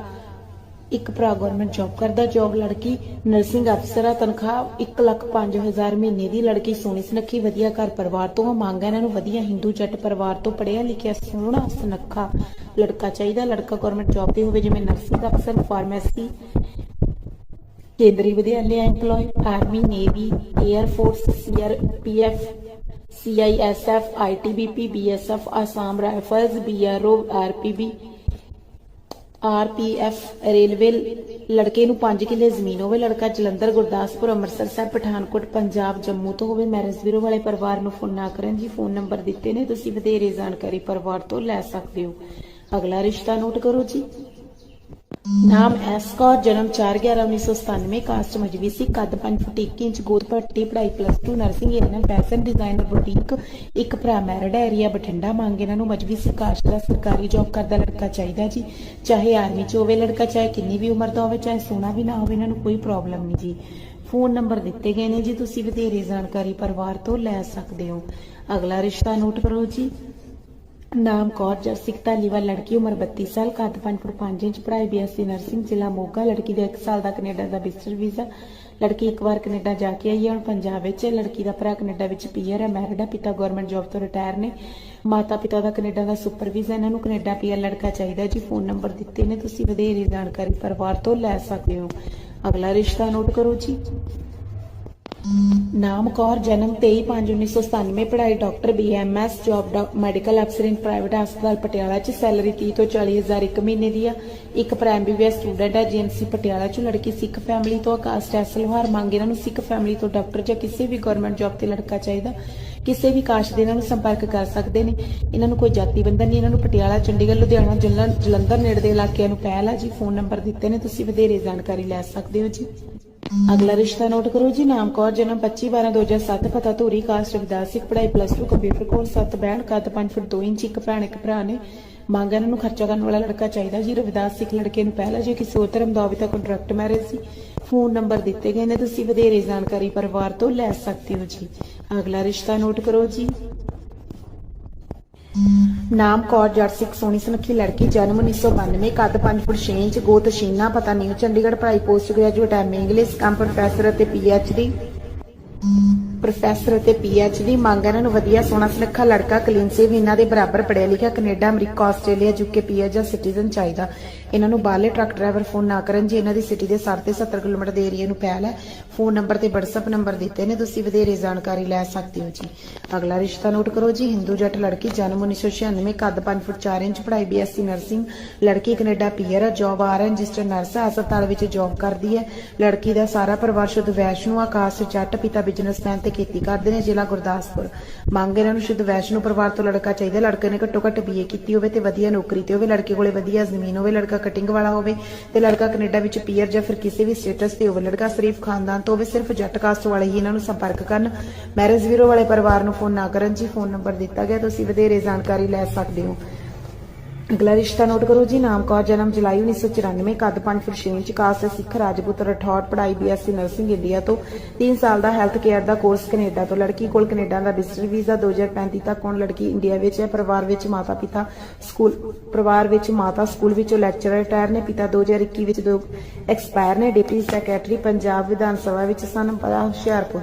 A: ਇੱਕ ਭਰਾ ਗਵਰਨਮੈਂਟ ਜੌਬ ਕਰਦਾ ਜੌਬ ਲੜਕੀ ਨਰਸਿੰਗ ਅਫਸਰ ਆ, ਤਨਖਾਹ 1 ਲੱਖ 5000 ਮਹੀਨੇ ਦੀ। ਲੜਕੀ ਸੋਹਣੀ ਸੁਨੱਖੀ, ਵਧੀਆ ਘਰ ਪਰਿਵਾਰ ਤੋਂ ਮੰਗ ਇਹਨਾਂ ਨੂੰ ਵਧੀਆ ਹਿੰਦੂ ਜੱਟ ਪਰਿਵਾਰ ਤੋਂ ਪੜਿਆ ਲਿਖਿਆ ਸੋਹਣਾ ਸੁਨੱਖਾ ਲੜਕਾ ਚਾਹੀਦਾ। ਲੜਕਾ ਗਵਰਨਮੈਂਟ ਜੌਬ ਤੇ ਹੋਵੇ, ਜਿਵੇਂ ਨਰਸਿੰਗ ਅਫਸਰ pharmacy Kendriya Vidyalaya EMPLOYE army navy air force CRPF CISF ITBP BSF Assam rifles BRO RPB RPF railway ਲੜਕੇ ਨੂੰ 5 ਕਿੱਲੇ ਜ਼ਮੀਨ ਹੋਵੇ, ਲੜਕਾ ਜਲੰਧਰ ਗੁਰਦਾਸਪੁਰ, ਅੰਮ੍ਰਿਤਸਰ ਸਾਹਿਬ, ਪਠਾਨਕੋਟ, ਪੰਜਾਬ, ਜੰਮੂ ਤੋਂ ਹੋਵੇ ਮੈਰਿਜ ਬਿਊਰੋ ਵਾਲੇ ਪਰਿਵਾਰ ਨੂੰ ਫੋਨ ਨਾ ਕਰਨ ਜੀ ਫੋਨ ਨੰਬਰ ਦਿੱਤੇ ਨੇ, ਤੁਸੀਂ ਵਧੇਰੇ ਜਾਣਕਾਰੀ ਪਰਿਵਾਰ ਤੋਂ ਲੈ ਸਕਦੇ ਹੋ। ਅਗਲਾ ਰਿਸ਼ਤਾ ਨੋਟ ਕਰੋ ਜੀ। ਨਾਮ ਐਸ ਕੌਰ, ਜਨਮ 4/11/1997 ਕਾਸਟ ਮਜਵੀਸੀ ਕੱਦ 5 ਫੁੱਟ 1 ਇੰਚ, ਗੋਦ ਭੱਟੀ ਪੜ੍ਹਾਈ ਪਲੱਸ 2 ਨਰਸਿੰਗ ਇਹਨਾਂ ਫੈਸ਼ਨ ਡਿਜ਼ਾਈਨਰ ਬੁਟੀਕ ਇੱਕ ਭਰਾ ਮੈਰਿਡ ਏਰੀਆ ਬਠਿੰਡਾ ਮੰਗ ਇਹਨਾਂ ਨੂੰ ਮਜਵੀਸੀ ਕਾਸਟ ਦਾ ਸਰਕਾਰੀ ਜੌਬ ਕਰਦਾ ਲੜਕਾ ਚਾਹੀਦਾ ਜੀ, ਚਾਹੇ ਆਰਮੀ ਚ ਹੋਵੇ ਲੜਕਾ, ਚਾਹੇ ਕਿੰਨੀ ਵੀ ਉਮਰ ਦਾ ਹੋਵੇ, ਚਾਹੇ ਸੋਨਾ ਵੀ ਨਾ ਹੋਵੇ, ਇਹਨਾਂ ਨੂੰ ਕੋਈ ਪ੍ਰੋਬਲਮ ਨਹੀਂ ਜੀ। ਫੋਨ ਨੰਬਰ ਦਿੱਤੇ ਗਏ ਨੇ ਜੀ, ਤੁਸੀਂ ਵਧੇਰੇ ਜਾਣਕਾਰੀ ਪਰਿਵਾਰ ਤੋਂ ਲੈ ਸਕਦੇ ਹੋ। ਅਗਲਾ ਰਿਸ਼ਤਾ ਨੋਟ ਕਰੋ ਜੀ। ਨਾਮ ਕੌਰ ਜਰਸਿਕ ਧਾਲੀਵਾਲ ਲੜਕੀ ਉਮਰ 32 ਸਾਲ ਕੱਦ 5 ਫੁੱਟ 5 ਇੰਚ, ਪੜ੍ਹਾਈ ਬੀਐਸਸੀ ਨਰਸਿੰਗ, ਜ਼ਿਲ੍ਹਾ ਮੋਗਾ। ਲੜਕੀ ਦਾ 1 ਸਾਲ ਦਾ ਕੈਨੇਡਾ ਦਾ ਵਿਜ਼ਟਰ ਵੀਜ਼ਾ। ਲੜਕੀ ਇੱਕ ਵਾਰ ਕੈਨੇਡਾ ਜਾ ਕੇ ਆਈ ਹੈ। ਹੁਣ ਪੰਜਾਬ ਵਿੱਚ ਲੜਕੀ ਦਾ ਭਰਾ ਕੈਨੇਡਾ ਵਿੱਚ ਪੀਅਰ ਹੈ। ਮੈਰਿਡ ਹੈ। ਪਿਤਾ ਗਵਰਨਮੈਂਟ ਜੌਬ ਤੋਂ ਰਿਟਾਇਰ ਨੇ। ਮਾਤਾ ਪਿਤਾ ਦਾ ਕੈਨੇਡਾ ਦਾ ਸੁਪਰ ਵੀਜ਼ਾ। ਇਹਨਾਂ ਨੂੰ ਕੈਨੇਡਾ ਪੀਆਰ ਲੜਕਾ ਚਾਹੀਦਾ ਜੀ, ਫੋਨ ਨੰਬਰ ਦਿੱਤੇ ਨੇ। ਤੁਸੀਂ ਵਧੇਰੇ ਜਾਣਕਾਰੀ ਪਰਿਵਾਰ ਤੋਂ ਲੈ ਸਕਦੇ ਹੋ। ਅਗਲਾ ਰਿਸ਼ਤਾ ਨੋਟ ਕਰੋ ਜੀ। ਨਾਮ ਕੌਰ ਜਨਮ 23/5/1997 ਪੜ੍ਹਾਈ ਡਾਕਟਰ ਬੀਐਮਐਸ ਜੌਬ ਮੈਡੀਕਲ ਅਫਸਰ ਇਨ ਪ੍ਰਾਈਵੇਟ ਹਸਪਤਾਲ ਪਟਿਆਲਾ ਚ ਸੈਲਰੀ 30 ਤੋਂ 40 ਇੱਕ ਮਹੀਨੇ ਦੀ ਆ। ਇੱਕ ਪ੍ਰਾਇਮ ਸਟੂਡੈਂਟ ਹੈ ਜੀਐਮਸੀ ਪਟਿਆਲਾ ਚ ਲੜਕੀ ਸਿੱਖ ਫੈਮਿਲੀ ਤੋਂ ਕਾਸਟ ਐਸ ਮੰਗ ਇਹਨਾਂ ਨੂੰ ਸਿੱਖ ਫੈਮਿਲੀ ਤੋਂ ਡਾਕਟਰ ਜਾਂ ਕਿਸੇ ਵੀ ਗਵਰਨਮੈਂਟ ਜੌਬ ਤੇ ਲੜਕਾ ਚਾਹੀਦਾ। ਕਿਸੇ ਵੀ ਕਾਸ਼ ਦੇ ਇਹਨਾਂ ਨੂੰ ਸੰਪਰਕ ਕਰ ਸਕਦੇ ਨੇ। ਇਹਨਾਂ ਨੂੰ ਕੋਈ ਜਾਤੀ ਬੰਧਨ ਨਹੀਂ, ਇਹਨਾਂ ਨੂੰ ਪਟਿਆਲਾ, ਚੰਡੀਗੜ੍ਹ, ਲੁਧਿਆਣਾ ਜਲੰ- ਜਲੰਧਰ ਨੇੜੇ ਦੇ ਇਲਾਕਿਆਂ ਨੂੰ ਪਹਿਲ ਹੈ ਜੀ। ਫੋਨ ਨੰਬਰ ਦਿੱਤੇ ਨੇ, ਤੁਸੀਂ ਵਧੇਰੇ ਜਾਣਕਾਰੀ ਲੈ ਸਕਦੇ ਹੋ ਜੀ। ਅਗਲਾ ਰਿਸ਼ਤਾ ਨੋਟ ਕਰੋ ਜੀ, ਨਾਮ ਕੌਰ, ਜਨਮ 25 12 2007 ਪਤਾ ਧੂਰੀ, ਕਾਸਟ ਵਿਦਾਸਿਕ ਪੜ੍ਹਾਈ ਪਲੱਸ 2 ਕੰਪਿਊਟਰ ਕੋਰਸ 7 ਬੈਂਡ, ਕੱਦ 5 ਫੁੱਟ 2 ਇੰਚ, ਇੱਕ ਭੈਣ, ਇੱਕ ਭਰਾ ਨੇ। ਮੰਗ ਇਹਨਾਂ ਨੂੰ ਖਰਚਾ ਕਰਨ ਵਾਲਾ ਲੜਕਾ ਚਾਹੀਦਾ। ਜੀ ਰਵਿਦਾਸ ਸਿੱਖ ਲੜਕੇ ਨੂੰ ਪਹਿਲਾ ਜੇ ਕਿਸੇ ਹੋਰ ਧਰਮ ਦਾ ਹੋਵੇ ਤਾਂ ਕੰਟਰੈਕਟ ਮੈਰਿਜ ਸੀ। ਫੋਨ ਨੰਬਰ ਦਿੱਤੇ ਗਏ ਨੇ, ਤੁਸੀਂ ਵਧੇਰੇ ਜਾਣਕਾਰੀ ਪਰਿਵਾਰ ਤੋਂ ਲੈ ਸਕਦੇ ਹੋ ਜੀ। ਅਗਲਾ ਰਿਸ਼ਤਾ ਨੋਟ ਕਰੋ ਜੀ। ਨਾਮ ਕੌਰ ਜੱਟ ਸਿੱਖ ਸੋਹਣੀ ਸੁਨੱਖੀ ਲੜਕੀ, ਜਨਮ 1992 ਕੱਦ 5 ਫੁੱਟ 6 ਇੰਚ, ਗੋਤ ਸ਼ੀਨਾ, ਪਤਾ ਨਹੀਂ ਚੰਡੀਗੜ੍ਹ ਪੜ੍ਹਾਈ ਪੋਸਟ ਗ੍ਰੈਜੂਏਟ ਐਮ ਇੰਗਲਿਸ਼ ਕੰਮ ਪ੍ਰੋਫੈਸਰ ਅਤੇ ਡੀ ਪ੍ਰੋਫੈਸਰ ਅਤੇ ਡੀ ਮੰਗ ਇਹਨਾਂ ਨੂੰ ਵਧੀਆ ਸੋਹਣਾ ਸੁਨੱਖਾ ਲੜਕਾ ਕਲੀਨ ਸੇਵ ਇਹਨਾਂ ਦੇ ਬਰਾਬਰ ਪੜਿਆ ਲਿਖਿਆ, Canada, America, Australia UK PR ਜਾਂ ਸਿਟੀਜ਼ਨ ਚਾਹੀਦਾ। ਇਹਨਾਂ ਨੂੰ ਬਾਹਰਲੇ ਟਰੱਕ ਡਰਾਈਵਰ ਫੋਨ ਨਾ ਕਰਨ, ਜੀ ਇਹਨਾਂ ਦੀ ਸਿਟੀ ਦੇ 60 ਤੇ 70 ਕਿਲੋਮੀਟਰ ਦੇ ਏਰੀਆ ਨੂੰ ਫੈਲ ਹੈ। ਫੋਨ ਨੰਬਰ ਤੇ WhatsApp ਨੰਬਰ ਦਿੱਤੇ ਨੇ, ਤੁਸੀਂ ਵਧੇਰੇ ਜਾਣਕਾਰੀ ਲੈ ਸਕਦੇ ਹੋ ਜੀ। ਅਗਲਾ ਰਿਸ਼ਤਾ ਨੋਟ ਕਰੋ ਜੀ ਹਿੰਦੂ ਜੱਟ ਲੜਕੀ ਜਨਮ 1996 ਕੱਦ 5 ਫੁੱਟ 4 ਇੰਚ, ਪੜ੍ਹਾਈ ਬੀਐਸਸੀ ਨਰਸਿੰਗ, ਲੜਕੀ ਕੈਨੇਡਾ ਪੀਆਰ ਹੈ ਜੌਬ ਆ ਰਜਿਸਟਰ ਨਰਸ ਹੈ ਹਸਪਤਾਲ ਵਿੱਚ ਜੌਬ ਕਰਦੀ ਹੈ। ਲੜਕੀ ਦਾ ਸਾਰਾ ਪਰਿਵਾਰ ਸ਼ੁੱਧ ਵੈਸ਼ਨੂ, ਆਕਾਸ਼ ਜੱਟ ਪਿਤਾ ਬਿਜ਼ਨਸਮੈਨ ਤੇ ਖੇਤੀ ਕਰਦੇ ਨੇ, ਜ਼ਿਲ੍ਹਾ ਗੁਰਦਾਸਪੁਰ। ਮੰਗ ਇਹਨਾਂ ਨੂੰ ਸ਼ੁੱਧ ਵੈਸ਼ਨੂ ਪਰਿਵਾਰ ਤੋਂ ਲੜਕਾ ਚਾਹੀਦਾ, ਲੜਕੇ ਨੇ ਘੱਟੋ ਘੱਟ ਬੀਏ ਕੀਤੀ ਹੋਵੇ ਤੇ ਵਧੀਆ ਨੌਕਰੀ ਤੇ ਹੋਵੇ, ਲੜਕੇ ਕੋਲੇ ਵਧੀਆ ਜ਼ਮੀਨ ਹੋਵੇ, ਲੜਕਾ ਕਟਿੰਗ ਵਾਲਾ ਹੋਵੇ ਤੇ ਲੜਕਾ ਕੈਨੇਡਾ ਵਿੱਚ ਪੀਅਰ ਜਾਂ ਫਿਰ ਕਿਸੇ ਵੀ ਸਟੇਟਸ ਤੇ ਹੋਵੇ, ਲੜਕਾ ਸ਼ਰੀਫ ਖਾਨਦਾਨ ਤੋਂ ਹੋਵੇ ਸਿਰਫ ਜੱਟ ਕਾਸਟ ਵਾਲੇ ਹੀ ਇਹਨਾਂ ਨੂੰ ਸੰਪਰਕ ਕਰਨ। ਮੈਰਿਜ ਵੀਰੋ ਵਾਲੇ ਪਰਿਵਾਰ ਨੂੰ ਫੋਨ ਨਾ ਕਰਨ, ਜੀ ਫੋਨ ਨੰਬਰ ਦਿੱਤਾ ਗਿਆ, ਤੁਸੀਂ ਵਧੇਰੇ ਜਾਣਕਾਰੀ ਲੈ ਸਕਦੇ ਹੋ। ਅਗਲਾ ਰਿਸ਼ਤਾ ਨੋਟ ਕਰੋ ਜੀ, ਨਾਮ ਕੌਰ, ਜਨਮ ਜੁਲਾਈ 1994 ਕੱਦ 5 foot 6 inch caste Sikh Rajput Rathore, ਪੜ੍ਹਾਈ ਬੀਐਸਸੀ ਨਰਸਿੰਗ ਇੰਡੀਆ ਤੋਂ 3 ਸਾਲ ਦਾ ਹੈਲਥ ਕੇਅਰ ਦਾ ਕੋਰਸ ਕੈਨੇਡਾ ਤੋਂ। ਲੜਕੀ ਕੋਲ ਕੈਨੇਡਾ ਦਾ ਵਿਜ਼ਟਰ ਵੀਜ਼ਾ 2035 ਤੱਕ, ਹੁਣ ਲੜਕੀ ਇੰਡੀਆ ਵਿੱਚ ਹੈ, ਪਰਿਵਾਰ ਵਿੱਚ ਮਾਤਾ ਪਿਤਾ ਸਕੂਲ, ਪਰਿਵਾਰ ਵਿੱਚ ਮਾਤਾ ਸਕੂਲ ਵਿੱਚੋਂ ਲੈਕਚਰਰ ਰਿਟਾਇਰ ਨੇ, ਪਿਤਾ 2021 ਵਿੱਚ ਦੋ ਐਕਸਪਾਇਰ ਨੇ, ਡਿਪਟੀ ਸੈਕਟਰੀ ਪੰਜਾਬ ਵਿਧਾਨ ਸਭਾ ਵਿੱਚ ਸਨ ਪਤਾ ਹੁਸ਼ਿਆਰਪੁਰ।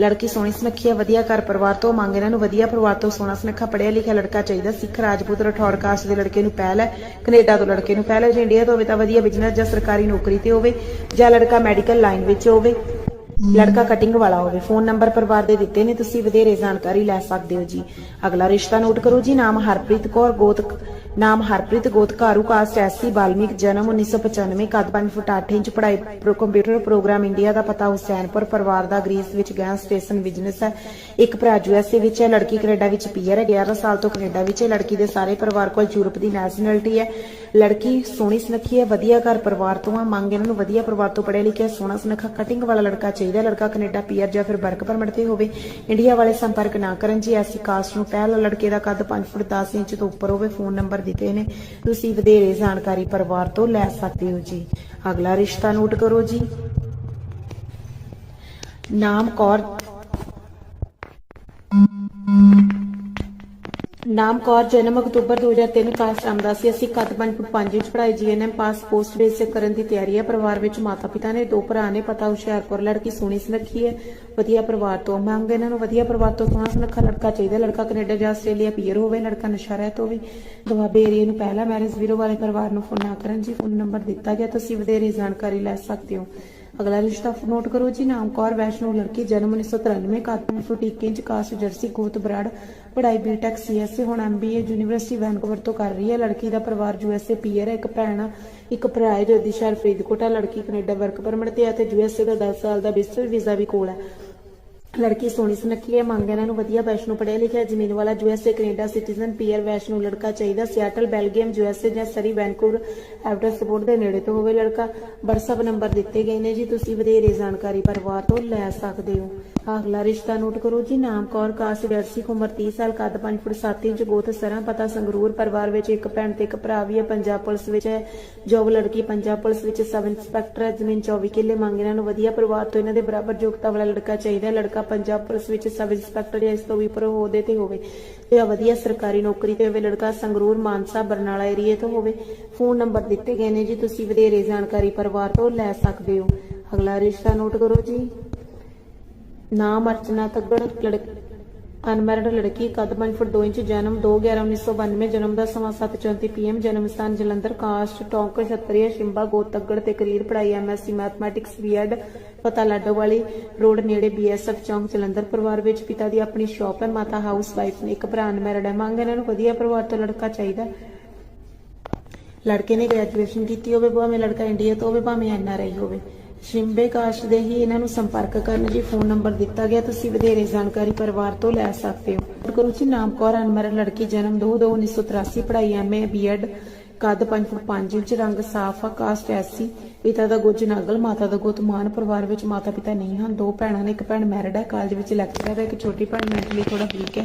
A: ਲੜਕੀ ਸੋਹਣੀ ਸੁਨੱਖੀ ਹੈ, ਵਧੀਆ ਘਰ ਪਰਿਵਾਰ ਤੋਂ ਮੰਗ ਇਹਨਾਂ ਨੂੰ ਵਧੀਆ ਪਰਿਵਾਰ ਤੋਂ ਸੋਹਣਾ ਸੁਨੱਖਾ ਪੜ੍ਹਿਆ ਲਿਖਿਆ ਲੜਕਾ ਚਾਹੀਦਾ। ਸਿੱਖ ਰਾਜਪੂਤ ਰਠੌੜ ਕਾਸਟ ਦੇ ਲੜਕੇ ਨੂੰ ਪਹਿਲ ਹੈ। ਕੈਨੇਡਾ ਤੋਂ ਲੜਕੇ ਨੂੰ ਪਹਿਲ ਹੈ। ਜੇ ਇੰਡੀਆ ਤੋਂ ਹੋਵੇ ਤਾਂ ਵਧੀਆ ਬਿਜ਼ਨਸ ਜਾਂ ਸਰਕਾਰੀ ਨੌਕਰੀ ਤੇ ਹੋਵੇ ਜਾਂ ਲੜਕਾ ਮੈਡੀਕਲ ਲਾਈਨ ਵਿੱਚ ਹੋਵੇ, ਲੜਕਾ ਕਟਿੰਗ ਵਾਲਾ ਹੋਵੇ। ਫੋਨ ਨੰਬਰ ਪਰਿਵਾਰ ਦੇ ਦਿੱਤੇ ਨੇ। ਤੁਸੀਂ ਵਧੇਰੇ ਜਾਣਕਾਰੀ ਲੈ ਸਕਦੇ ਹੋ ਜੀ। ਅਗਲਾ ਰਿਸ਼ਤਾ ਨੋਟ ਕਰੋ। ਜੀ, ਨਾਮ ਹਰਪ੍ਰੀਤ ਕੌਰ, ਗੋਤ ਨਾਮ ਹਰਪ੍ਰੀਤ ਗੋਤ ਘਾਰੂ ਕਾਸਟ ਐਸਸੀ, ਬਾਲਮੀਕ, ਜਨਮ 1995 ਕੱਦ 5 ਫੁੱਟ 8 ਇੰਚ, ਪੜ੍ਹਾਈ ਕੰਪਿਊਟਰ ਪ੍ਰੋਗਰਾਮ ਇੰਡੀਆ ਦਾ ਪਤਾ, ਹੁਸੈਨਪੁਰ, ਪਰਿਵਾਰ ਦਾ ਗ੍ਰੀਸ ਵਿੱਚ ਗੈਸ ਸਟੇਸ਼ਨ ਬਿਜ਼ਨਸ ਹੈ। ਇੱਕ ਭਰਾ ਯੂਐਸਏ ਵਿੱਚ ਹੈ, ਲੜਕੀ ਕੈਨੇਡਾ ਵਿੱਚ ਪੀਆਰ ਹੈ 11 ਸਾਲ ਤੋਂ ਕੈਨੇਡਾ ਵਿੱਚ ਹੈ। ਲੜਕੀ ਦੇ ਸਾਰੇ ਪਰਿਵਾਰ ਕੋਲ ਯੂਰਪ ਦੀ ਨੈਸ਼ਨੈਲਿਟੀ ਹੈ। ਲੜਕੀ ਸੋਹਣੀ ਸੁਨੱਖੀ ਹੈ, ਵਧੀਆ ਘਰ ਪਰਿਵਾਰ ਤੋਂ ਆ ਮੰਗ ਇਹਨਾਂ ਨੂੰ ਵਧੀਆ ਪਰਿਵਾਰ ਤੋਂ ਪੜ੍ਹਿਆ ਲਿਖਿਆ, ਸੋਹਣਾ ਸੁਨੱਖਾ ਕਟਿੰਗ ਵਾਲਾ ਲੜਕਾ ਚਾਹੀਦਾ ਲੜਕਾ ਕੈਨੇਡਾ ਪੀਆਰ ਜਾਂ ਫਿਰ ਵਰਕ ਪਰਮਿਟ ਤੇ ਹੋਵੇ, ਇੰਡੀਆ ਵਾਲੇ ਸੰਪਰਕ ਨਾ ਕਰਨ ਜੀ। ਐਸੀ ਕਾਸਟ ਨੂੰ ਪਹਿਲ ਲੜਕੇ ਦਾ ਕੱਦ 5 ਫੁੱਟ 10 ਇੰਚ ਤੋਂ ਉੱਪਰ ਹੋਵੇ ਫੋਨ ਨੰਬਰ ਦਿੱਤੇ ਨੇ। ਤੁਸੀਂ ਵਧੇਰੇ ਜਾਣਕਾਰੀ ਪਰਿਵਾਰ ਤੋਂ ਲੈ ਸਕਦੇ ਹੋ ਜੀ। ਅਗਲਾ ਰਿਸ਼ਤਾ ਨੋਟ ਕਰੋ ਜੀ। ਨਾਮ ਕੌਰ ਨਾਮ ਕੌਰ, ਜਨਮ ਅਕਤੂਬਰ 2003 ਕਾਸਟ ਰਾਮਦਾਸੀ, ਅਸੀਂ ਕੱਦ 5 ਫੁੱਟ 5 ਇੰਚ ਪੜ੍ਹਾਈ ਜੀਐਨਐਮ ਪਾਸ ਪੋਸਟ ਬੇਸਿਕ ਕਰਨ ਦੀ ਤਿਆਰੀ ਹੈ। ਪਰਿਵਾਰ ਵਿੱਚ ਮਾਤਾ ਪਿਤਾ ਨੇ, ਦੋ ਭਰਾ ਨੇ, ਪਤਾ ਹੁਸ਼ਿਆਰਪੁਰ ਲੜਕੀ ਸੋਹਣੀ ਸੁਨੱਖੀ ਹੈ। ਵਧੀਆ ਪਰਿਵਾਰ ਤੋਂ ਮੰਗ ਇਹਨਾਂ ਨੂੰ, ਵਧੀਆ ਪਰਿਵਾਰ ਤੋਂ ਸੋਹਣਾ ਸੁਨੱਖਾ ਲੜਕਾ ਚਾਹੀਦਾ? ਲੜਕਾ ਕੈਨੇਡਾ ਜਾਂ ਆਸਟ੍ਰੇਲੀਆ ਪੀਅਰ ਹੋਵੇ, ਲੜਕਾ ਨਸ਼ਾ ਰਹਿਤ ਹੋਵੇ। ਦੁਆਬੇ ਏਰੀਆ ਨੂੰ ਪਹਿਲਾ ਮੈਰਿਜ ਵੀਰੋ ਵਾਲੇ ਪਰਿਵਾਰ ਨੂੰ ਫੋਨ ਨਾ ਕਰਨ ਜੀ ਫੋਨ ਨੰਬਰ ਦਿੱਤਾ ਗਿਆ ਤੁਸੀਂ ਵਧੇਰੇ ਜਾਣਕਾਰੀ ਲੈ ਸਕਦੇ ਹੋ। ਅਗਲਾ ਰਿਸ਼ਤਾ ਨੋਟ ਕਰੋ ਜੀ ਨਾਮ ਕੌਰ ਵੈਸ਼ਨੂ ਲੜਕੀ ਜਨਮ 1993 ਕਾਤਨ ਫੁੱਟ 1 ਕਾਸਟ ਜਰਸੀ ਗੋਤ ਬਰਾੜ ਪੜ੍ਹਾਈ ਬੀਟੈਕ ਸੀਐਸਏ ਹੁਣ ਐਮਬੀਏ ਯੂਨੀਵਰਸਿਟੀ ਵੈਨਕੂਵਰ ਤੋਂ ਕਰ ਰਹੀ ਹੈ। ਲੜਕੀ ਦਾ ਪਰਿਵਾਰ ਯੂਐਸਏ ਪੀਅਰ ਹੈ। ਇੱਕ ਭੈਣ ਆ, ਇੱਕ ਭਰਾ ਹੈ ਜੋ ਦਿਸ਼ਾ ਫਰੀਦਕੋਟ ਲੜਕੀ ਕੈਨੇਡਾ ਵਰਕ ਪਰਮਿਟ ਤੇ ਹੈ ਤੇ ਯੂਐਸਏ ਦਾ 10 ਸਾਲ ਦਾ ਵਿਜ਼ਟਰ ਵੀਜ਼ਾ ਵੀ ਕੋਲ ਹੈ। ਲੜਕੀ ਸੋਹਣੀ ਸੁਨੱਖੀ ਹੈ, ਮੰਗ ਇਹਨਾਂ ਨੂੰ ਵਧੀਆ ਵੈਸ਼ਨੂ ਪੜ੍ਹਿਆ ਲਿਖਿਆ ਜ਼ਮੀਨ ਵਾਲਾ USA Canada citizen PR Vaishnu, ਲੜਕਾ ਚਾਹੀਦਾ। ਸਿਆਟਲ ਬੈਲਜੀਅਮ ਯੂਐਸਏ ਜਾਂ ਸਰੀ, ਵੈਨਕੂਵਰ ਐਵਰਟ ਸਪੋਰਟ ਦੇ ਨੇੜੇ ਤੋਂ ਹੋਵੇ ਲੜਕਾ। WhatsApp ਨੰਬਰ ਦਿੱਤੇ ਗਏ ਨੇ ਜੀ, ਤੁਸੀਂ ਵਧੇਰੇ ਜਾਣਕਾਰੀ ਪਰਿਵਾਰ ਤੋਂ ਲੈ ਸਕਦੇ ਹੋ। ਅਗਲਾ ਰਿਸ਼ਤਾ ਨੋਟ ਕਰੋ ਜੀ, ਨਾਮ ਕੌਰ, ਕਾਸਟ, ਜਰਸੀ, ਉਮਰ 30 ਸਾਲ, ਕੱਦ 5 ਫੁੱਟ 7 ਇੰਚ, ਗੋਤ ਸਰਾਂ, ਪਤਾ ਸੰਗਰੂਰ, ਪਰਿਵਾਰ ਵਿੱਚ ਇੱਕ ਭੈਣ ਤੇ ਇੱਕ ਭਰਾ ਵੀ ਹੈ, ਪੰਜਾਬ ਪੁਲਿਸ ਵਿੱਚ ਹੈ। ਜੋਬ ਲੜਕੀ ਪੰਜਾਬ ਪੁਲਿਸ ਵਿੱਚ ਸਬ ਇੰਸਪੈਕਟਰ ਹੈ, ਜ਼ਮੀਨ 24 ਕਿੱਲੇ, ਮੰਗ ਇਹਨਾਂ ਨੂੰ ਵਧੀਆ ਪਰਿਵਾਰ ਤੋਂ, ਇਹਨਾਂ ਦੇ ਬਰਾਬਰ ਯੋਗਤਾ ਵਾਲਾ ਲੜਕਾ ਚਾਹੀਦਾ ਲੜਕਾ ਪੰਜਾਬ ਪੁਲਿਸ ਵਿੱਚ ਸਬ ਇੰਸਪੈਕਟਰ ਜਾਂ ਇਸ ਤੋਂ ਵੀ ਉੱਪਰ ਅਹੁਦੇ ਤੇ ਹੋਵੇ ਜਾਂ ਵਧੀਆ ਸਰਕਾਰੀ ਨੌਕਰੀ ਤੇ ਹੋਵੇ, ਲੜਕਾ ਸੰਗਰੂਰ ਮਾਨਸਾ ਬਰਨਾਲਾ ਏਰੀਏ ਤੋਂ ਹੋਵੇ ਫੋਨ ਨੰਬਰ ਦਿੱਤੇ ਗਏ ਨੇ ਜੀ, ਤੁਸੀਂ ਵਧੇਰੇ ਜਾਣਕਾਰੀ ਪਰਿਵਾਰ ਤੋਂ ਲੈ ਸਕਦੇ ਹੋ। ਅਗਲਾ ਰਿਸ਼ਤਾ ਨੋਟ ਕਰੋ ਜੀ। ਨਾਮ ਅਰਚਨਾ ਤੱਗੜ, ਲੜਕ ਅਨਮੈਰਿਡ ਲੜਕੀ ਕੱਦ 5 ਫੁੱਟ 2 ਇੰਚ, ਜਨਮ 2/11/1992 ਜਨਮ ਦਾ ਸਮਾਂ 7:34 ਪੀਐਮ, ਜਨਮ ਸਥਾਨ ਜਲੰਧਰ, ਕਾਸਟ, ਟੌਂਕ ਛਤਰੀਆ ਸ਼ਿੰਬਾ, ਗੋਤ ਤੇ ਕਰੀਰ ਪੜ੍ਹਾਈ ਐਮਐਸਸੀ, ਮੈਥਮੈਟਿਕਸ, ਬੀਐਡ ਪਤਾ ਲਾਡੋ ਵਾਲੀ, ਰੋਡ ਨੇੜੇ ਬੀਐਸਐਫ ਚੌਂਕ, ਜਲੰਧਰ ਪਰਿਵਾਰ ਵਿੱਚ ਪਿਤਾ ਦੀ ਆਪਣੀ ਸ਼ਾਪ ਹੈ, ਮਾਤਾ ਹਾਊਸ ਵਾਈਫ ਨੇ ਇੱਕ ਭਰਾ ਅਨਮੈਰਿਡ ਹੈ। ਮੰਗ ਇਹਨਾਂ ਨੂੰ ਵਧੀਆ ਪਰਿਵਾਰ ਤੋਂ ਲੜਕਾ ਚਾਹੀਦਾ ਲੜਕੇ ਨੇ ਗ੍ਰੈਜੂਏਸ਼ਨ ਕੀਤੀ ਹੋਵੇ, ਭਾਵੇਂ ਲੜਕਾ ਇੰਡੀਆ ਤੋਂ ਹੋਵੇ, ਭਾਵੇਂ ਐਨਆਰਆਈ ਹੋਵੇ। ਸ਼ਿੰਬੇ ਕਾਸ਼ ਦੇ ਹੀ ਇਹਨਾਂ ਨੂੰ ਸੰਪਰਕ ਕਰਨ ਲਈ ਫੋਨ ਨੰਬਰ ਦਿੱਤਾ ਗਿਆ। ਤੁਸੀਂ ਵਧੇਰੇ ਜਾਣਕਾਰੀ ਪਰਿਵਾਰ ਤੋਂ ਲੈ ਸਕਦੇ ਹੋ। ਕਰੋ ਨਾਮ ਕੌਰ ਅਨਮਰ ਲੜਕੀ, ਜਨਮ 2/2/1983 ਪੜ੍ਹਾਈ ਐਮਏ ਬੀਐਡ ਕੱਦ 5 ਫੁੱਟ 5 ਇੰਚ, ਰੰਗ ਸਾਫ਼ ਆ ਕਾਸਟ ਐਸੀ। ਪਿਤਾ ਦਾ ਗੁੱਜ ਨਾਗਲ, ਮਾਤਾ ਦਾ ਗੁੱਤ ਮਾਨ, ਪਰਿਵਾਰ ਵਿੱਚ ਮਾਤਾ ਪਿਤਾ ਨਹੀਂ ਹਨ। ਦੋ ਭੈਣਾਂ ਨੇ, ਇੱਕ ਭੈਣ ਮੈਰਿਡ ਹੈ ਕਾਲਜ ਵਿੱਚ ਲੈਕਚਰਰ ਹੈ, ਇੱਕ ਛੋਟੀ ਭੈਣ ਮੈਂਟਲੀ ਥੋੜਾ ਵੀਕ ਹੈ,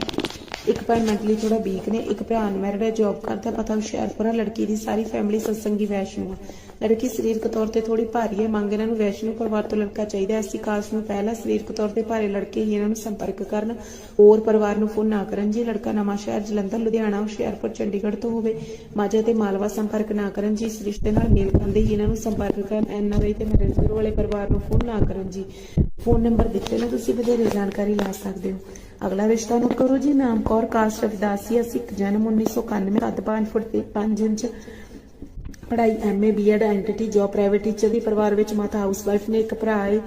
A: ਇੱਕ ਭੈਣ ਮੈਂਟਲੀ ਥੋੜਾ ਵੀਕ ਨੇ, ਇੱਕ ਭਰਾ ਅਨਮੈਰਿਡ ਹੈ ਜੌਬ ਕਰਦਾ, ਪਤਾ ਹੁਸ਼ਿਆਰਪੁਰ ਲੜਕੀ ਦੀ ਸਾਰੀ ਫੈਮਿਲੀ ਸਤਸੰਗੀ ਵੈਸ਼ਨੂ ਹੈ ਲੜਕੀ ਸਰੀਰਕ ਤੌਰ ਤੇ ਥੋੜੀ ਭਾਰੀ ਹੈ। ਮੰਗ ਇਹਨਾਂ ਨੂੰ ਵੈਸ਼ਨੂ ਪਰਿਵਾਰ ਤੋਂ ਲੜਕਾ ਚਾਹੀਦਾ ਹੈ। ਐਸੀ ਕਾਸ ਨੂੰ ਪਹਿਲਾ ਸਰੀਰਕ ਤੌਰ ਤੇ ਭਾਰੇ ਲੜਕੇ ਹੀ ਇਹਨਾਂ ਨੂੰ ਸੰਪਰਕ ਕਰਨ, ਹੋਰ ਪਰਿਵਾਰ ਨੂੰ ਫੋਨ ਨਾ ਕਰਨ। ਜੀ, ਲੜਕਾ ਨਵਾਂ ਸ਼ਹਿਰ ਜਲੰਧਰ, ਲੁਧਿਆਣਾ, ਹੁਸ਼ਿਆਰਪੁਰ, ਚੰਡੀਗੜ੍ਹ ਤੋਂ ਹੋਵੇ, ਮਾਝਾ ਤੇ ਮਾਲਵਾ ਸੰਪਰਕ ਨਾ ਕਰਨ। ਜੀ, ਇਸ ਰਿਸ਼ਤੇ ਨਾਲ ਮੇਲ ਖਾਂਦੇ ਹੀ ਇਹਨਾਂ ਨੂੰ ਸੰਪਰਕ ਕਰਨ। ਐਨਆਰਆਈ ਤੇ ਮੈਰਿਜ ਬਿਊਰੋ ਵਾਲੇ ਪਰਿਵਾਰ ਨੂੰ ਫੋਨ ਨਾ ਕਰਨ। ਜੀ, ਫੋਨ ਨੰਬਰ ਦਿੱਤੇ ਨੇ। ਤੁਸੀਂ ਵਧੇਰੇ ਜਾਣਕਾਰੀ ਲੈ ਸਕਦੇ ਹੋ। ਅਗਲਾ ਰਿਸ਼ਤਾ ਨੋਟ ਕਰੋ। ਜੀ, ਨਾਮ ਕੌਰ, ਕਾਸਟ ਰਵਿਦਾਸੀਆ ਸਿੱਖ ਜਨਮ 1991 ਕੱਦ 5 ਫੁੱਟ ਤੇ 5 ਇੰਚ ਪੜ੍ਹਾਈ MA, BEd NTT job private teacher ਦੀ ਪਰਿਵਾਰ ਵਿੱਚ ਮਾਤਾ ਹਾਊਸ ਵਾਈਫ ਨੇ ਇੱਕ ਭਰਾ ਹੈ।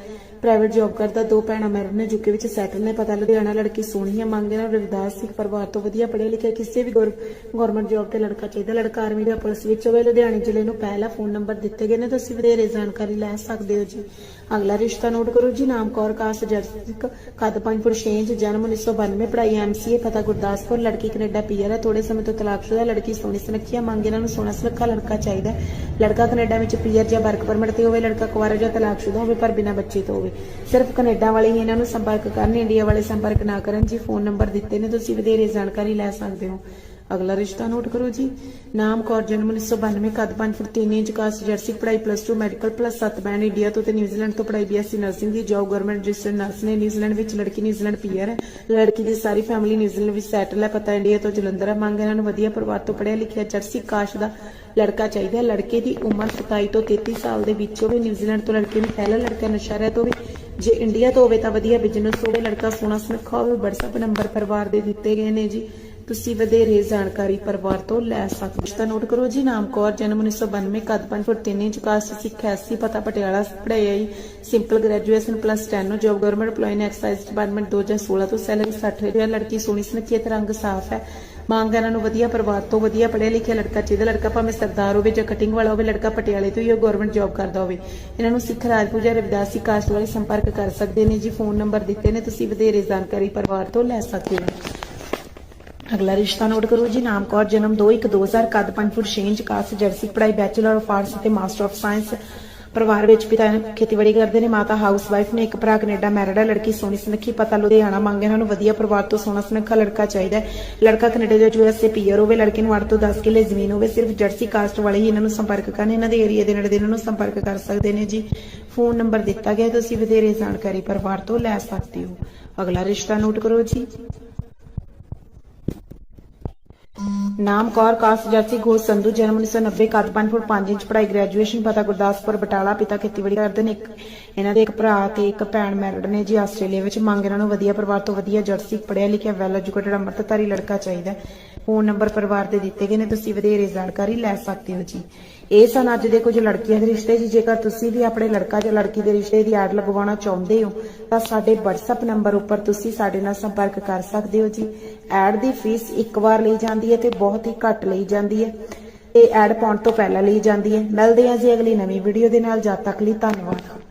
A: ਪ੍ਰਾਈਵੇਟ ਜੌਬ ਕਰਦਾ ਦੋ ਭੈਣਾਂ ਮੈਰਿਡ ਨੇ, ਯੂਕੇ ਵਿੱਚ ਸੈਟਲ ਨੇ। ਪਤਾ ਲੁਧਿਆਣਾ ਲੜਕੀ ਸੋਹਣੀ ਹੈ ਮੰਗੇ ਨਾਲ ਰਵਿਦਾਸ ਸਿੰਘ, ਪਰਿਵਾਰ ਤੋਂ ਵਧੀਆ ਪੜ੍ਹਿਆ ਲਿਖਿਆ, ਕਿਸੇ ਵੀ ਗਵਰਨਮੈਂਟ ਜੌਬ ਤੇ ਲੜਕਾ ਚਾਹੀਦਾ। ਲੜਕਾ ਆਰਮੀ ਦਾ ਪੁਲਿਸ ਵਿੱਚ ਹੋਵੇ, ਲੁਧਿਆਣੇ ਜ਼ਿਲ੍ਹੇ ਨੂੰ ਪਹਿਲਾ ਫੋਨ ਨੰਬਰ ਦਿੱਤੇ ਗਏ ਨੇ। ਤੁਸੀਂ ਵਧੇਰੇ ਜਾਣਕਾਰੀ ਲੈ ਸਕਦੇ ਹੋ ਜੀ। ਅਗਲਾ ਰਿਸ਼ਤਾ ਨੋਟ ਕਰੋ ਜੀ, ਨਾਮ ਕੌਰ ਕਾਸ ਜਰਸਿਕ ਕੱਦ 5 ਫੁੱਟ 6 ਇੰਚ, ਜਨਮ 1992 ਪੜ੍ਹਾਈ ਐਮਸੀਏ ਪਤਾ ਗੁਰਦਾਸਪੁਰ, ਲੜਕੀ ਕੈਨੇਡਾ, ਪੀਆਰ ਹੈ। ਥੋੜੇ ਸਮੇਂ ਤੋਂ ਤਲਾਕਸ਼ੁਦਾ ਲੜਕੀ ਸੋਹਣੀ ਸੁਨੱਖੀ ਮੰਗ ਇਹਨਾਂ ਨੂੰ ਸੋਹਣਾ ਸੁਨੱਖਾ ਲੜਕਾ ਚਾਹੀਦਾ ਲੜਕਾ ਕੈਨੇਡਾ ਵਿੱਚ ਪੀਅਰ ਜਾਂ ਵਰਕ ਪਰਮਿਟ ਤੇ ਹੋਵੇ, ਲੜਕਾ ਕੁਆਰਾ ਜਾਂ ਤਲਾਕਸ਼ੁਦਾ ਹੋਵੇ, ਪਰ ਬਿਨਾਂ ਬੱਚੇ ਤੋਂ ਹੋਵੇ। ਸਿਰਫ ਕੈਨੇਡਾ ਵਾਲੇ ਹੀ ਇਹਨਾਂ ਨੂੰ ਸੰਪਰਕ ਕਰਨ, ਇੰਡੀਆ ਵਾਲੇ ਸੰਪਰਕ ਨਾ ਕਰਨ। ਜੀ, ਫੋਨ ਨੰਬਰ ਦਿੱਤੇ ਨੇ, ਤੁਸੀਂ ਵਧੇਰੇ ਜਾਣਕਾਰੀ ਲੈ ਸਕਦੇ ਹੋ। ਅਗਲਾ ਰਿਸ਼ਤਾ ਨੋਟ ਕਰੋ ਜੀ। ਨਾਮ, ਕੌਰ, ਜਨਮ 1992 ਕੱਦ 5 ਫੁੱਟ 3 ਇੰਚ, ਕਾਸਟ, ਜਰਸੀ, ਪੜ੍ਹਾਈ plus 2 medical plus 7 band India ਤੋਂ ਤੇ ਨਿਊਜ਼ੀਲੈਂਡ ਤੋਂ ਪੜ੍ਹਾਈ ਬੀਐਸਸੀ ਨਰਸਿੰਗ ਦੀ ਜੌਬ ਗਵਰਨਮੈਂਟ ਰਜਿਸਟਰਡ ਨਰਸ ਨੇ। ਨਿਊਜ਼ੀਲੈਂਡ ਵਿੱਚ ਲੜਕੀ ਨਿਊਜ਼ੀਲੈਂਡ ਪੀਆਰ ਹੈ। ਲੜਕੀ ਦੀ ਸਾਰੀ ਫੈਮਿਲੀ ਨਿਊਜ਼ੀਲੈਂਡ ਵਿੱਚ ਸੈਟਲ ਹੈ। ਪਤਾ ਇੰਡੀਆ ਤੋਂ ਜਲੰਧਰ ਹੈ। ਮੰਗ ਇਹਨਾਂ ਨੂੰ ਵਧੀਆ ਪਰਿਵਾਰ ਤੋਂ ਪੜ੍ਹਿਆ ਲਿਖਿਆ ਜਰਸੀ ਕਾਸ਼ ਦਾ ਲੜਕਾ ਚਾਹੀਦਾ ਹੈ। ਲੜਕੇ ਦੀ ਉਮਰ 27 ਤੋਂ 33 ਸਾਲ ਦੇ ਵਿੱਚ ਹੋਵੇ ਨਿਊਜ਼ੀਲੈਂਡ ਤੋਂ ਲੜਕੇ ਨੂੰ ਪਹਿਲਾ ਲੜਕਾ ਨਸ਼ਾ ਰਹਿਤ ਹੋਵੇ। ਜੇ ਇੰਡੀਆ ਤੋਂ ਹੋਵੇ ਤਾਂ ਵਧੀਆ ਬਿਜ਼ਨਸ ਹੋਵੇ। ਲੜਕਾ ਸੋਹਣਾ ਸੁਨੱਖਾ ਹੋਵੇ। WhatsApp ਨੰਬਰ ਪਰਿਵਾਰ ਦੇ ਦਿੱਤੇ ਗਏ ਨੇ ਜੀ। ਤੁਸੀਂ ਵਧੇਰੇ ਜਾਣਕਾਰੀ ਪਰਿਵਾਰ ਤੋਂ ਲੈ ਸਕਦੇ ਹੋ। ਤਾਂ ਨੋਟ ਕਰੋ ਜੀ, ਨਾਮ ਕੌਰ, ਜਨਮ 1992 ਕੱਦ 5 foot 3 inch, caste Sikh SC, ਪਤਾ ਪਟਿਆਲਾ, ਪੜ੍ਹਾਈ simple graduation plus 10 job government EMPLOYE ਨੇ ਐਕਸਾਈਜ਼ ਡਿਪਾਰਟਮੈਂਟ 2016 ਤੋਂ ਸੈਲਰੀ 60000 ਲੜਕੀ ਸੋਹਣੀ, ਸੁਨੱਖੀ ਰੰਗ ਸਾਫ਼ ਹੈ। ਮੰਗ ਇਹਨਾਂ ਨੂੰ ਵਧੀਆ ਪਰਿਵਾਰ ਤੋਂ ਵਧੀਆ ਪੜ੍ਹਿਆ ਲਿਖਿਆ ਲੜਕਾ ਚਾਹੀਦਾ। ਲੜਕਾ ਭਾਵੇਂ ਸਰਦਾਰ ਹੋਵੇ ਜਾਂ ਕਟਿੰਗ ਵਾਲਾ ਹੋਵੇ, ਲੜਕਾ ਪਟਿਆਲੇ ਤੋਂ ਹੀ ਉਹ ਗਵਰਨਮੈਂਟ ਜੌਬ ਕਰਦਾ ਹੋਵੇ। ਇਹਨਾਂ ਨੂੰ ਸਿੱਖ ਰਾਜਪੂਤ ਜਾਂ ਰਵਿਦਾਸੀ ਕਾਸਟ ਵਾਲੇ ਸੰਪਰਕ ਕਰ ਸਕਦੇ ਨੇ ਜੀ। ਫੋਨ ਨੰਬਰ ਦਿੱਤੇ ਨੇ, ਤੁਸੀਂ ਵਧੇਰੇ ਜਾਣਕਾਰੀ ਪਰਿਵਾਰ ਤੋਂ ਲੈ ਸਕਦੇ ਹੋ। ਅਗਲਾ ਰਿਸ਼ਤਾ ਨੋਟ ਕਰੋ ਜੀ, ਨਾਮ ਕੌਰ, ਜਨਮ 2/1/2000 ਕੱਦ 5 ਫੁੱਟ 6 ਇੰਚ ਕਾਸਟ ਜਰਸੀ, ਪੜ੍ਹਾਈ ਬੈਚਲਰ ਆਫ ਆਰਟਸ ਅਤੇ ਮਾਸਟਰ ਆਫ ਸਾਇੰਸ ਪਰਿਵਾਰ ਵਿੱਚ ਪਿਤਾ ਖੇਤੀਬਾੜੀ ਕਰਦੇ ਨੇ, ਮਾਤਾ ਹਾਊਸ ਵਾਈਫ ਨੇ, ਇੱਕ ਭਰਾ ਕੈਨੇਡਾ ਮੈਰਿਡ ਹੈ, ਲੜਕੀ ਸੋਹਣੀ ਸੁਨੱਖੀ, ਪਤਾ ਲੁਧਿਆਣਾ ਮੰਗ ਇਹਨਾਂ ਵਧੀਆ ਪਰਿਵਾਰ ਤੋਂ ਸੋਹਣਾ ਸੁਨੱਖਾ ਲੜਕਾ ਚਾਹੀਦਾ ਹੈ। ਲੜਕਾ ਕੈਨੇਡਾ ਦੇ ਪੀਆਰ ਹੋਵੇ, ਲੜਕੇ ਨੂੰ 8 ਤੋਂ 10 ਕਿੱਲੇ ਜ਼ਮੀਨ ਹੋਵੇ, ਸਿਰਫ ਜਰਸੀ ਕਾਸਟ ਵਾਲੇ ਹੀ ਇਹਨਾਂ ਨੂੰ ਸੰਪਰਕ ਕਰਨ, ਇਹਨਾਂ ਦੇ ਏਰੀਆ ਦੇ ਨੇੜੇ ਇਹਨਾਂ ਨੂੰ ਸੰਪਰਕ ਕਰ ਸਕਦੇ ਨੇ ਜੀ। ਫੋਨ ਨੰਬਰ ਦਿੱਤਾ ਗਿਆ ਤੁਸੀਂ ਵਧੇਰੇ ਜਾਣਕਾਰੀ ਪਰਿਵਾਰ ਤੋਂ ਲੈ ਸਕਦੇ ਹੋ। ਅਗਲਾ ਰਿਸ਼ਤਾ ਨੋਟ ਕਰੋ ਜੀ। ਨਾਮ ਕੌਰ ਕਾਸਟ ਜਰਸੀ ਘੋষ ਸੰਧੂ, ਜਨਮ 1990 ਕੱਦ 5 ਫੁੱਟ 5 ਇੰਚ, ਪੜ੍ਹਾਈ ਗ੍ਰੈਜੂਏਸ਼ਨ ਪਤਾ ਗੁਰਦਾਸਪੁਰ, ਬਟਾਲਾ, ਪਿਤਾ ਖੇਤੀਬਾੜੀ ਕਰਦੇ ਨੇ ਇੱਕ, ਇਹਨਾਂ ਦੇ ਇੱਕ ਭਰਾ ਤੇ ਇੱਕ ਭੈਣ ਮੈਰਿਡ ਨੇ ਜੀ ਆਸਟ੍ਰੇਲੀਆ ਵਿੱਚ ਮੰਗ ਇਹਨਾਂ ਨੂੰ ਵਧੀਆ ਪਰਿਵਾਰ ਤੋਂ ਵਧੀਆ ਜਰਸੀ ਪੜਿਆ ਲਿਖਿਆ ਵੈਲ ਐਜੂਕੇਟਡ ਅੰਮ੍ਰਿਤਧਾਰੀ ਲੜਕਾ ਚਾਹੀਦਾ ਹੈ। ਫੋਨ ਨੰਬਰ ਪਰਿਵਾਰ ਦੇ ਦਿੱਤੇ ਗਏ ਨੇ, ਤੁਸੀਂ ਵਧੇਰੇ ਜਾਣਕਾਰੀ ਲੈ ਸਕਦੇ ਹੋ ਜੀ ਇਹ ਸਨ ਅੱਜ ਦੇ ਕੁਝ ਲੜਕੀਆਂ ਦੇ ਰਿਸ਼ਤੇ ਜੀ, ਜੇਕਰ ਤੁਸੀਂ ਵੀ ਆਪਣੇ ਲੜਕਾ ਜਾਂ ਲੜਕੀ ਦੇ ਰਿਸ਼ਤੇ ਦੀ ਐਡ ਲਗਵਾਉਣਾ ਚਾਹੁੰਦੇ ਹੋ, ਤਾਂ ਸਾਡੇ WhatsApp ਨੰਬਰ ਉੱਪਰ ਤੁਸੀਂ ਸਾਡੇ ਨਾਲ ਸੰਪਰਕ ਕਰ ਸਕਦੇ ਹੋ ਜੀ। ਐਡ ਦੀ ਫੀਸ ਇੱਕ ਵਾਰ ਲਈ ਜਾਂਦੀ ਹੈ ਤੇ ਬਹੁਤ ਹੀ ਘੱਟ ਲਈ ਜਾਂਦੀ ਹੈ। ਤੇ ਐਡ ਪਾਉਣ ਤੋਂ ਪਹਿਲਾਂ ਲਈ ਜਾਂਦੀ ਹੈ। ਮਿਲਦੇ ਹਾਂ ਜੀ ਅਗਲੀ ਨਵੀਂ ਵੀਡੀਓ ਦੇ ਨਾਲ। ਜਦ ਤੱਕ ਲਈ ਧੰਨਵਾਦ।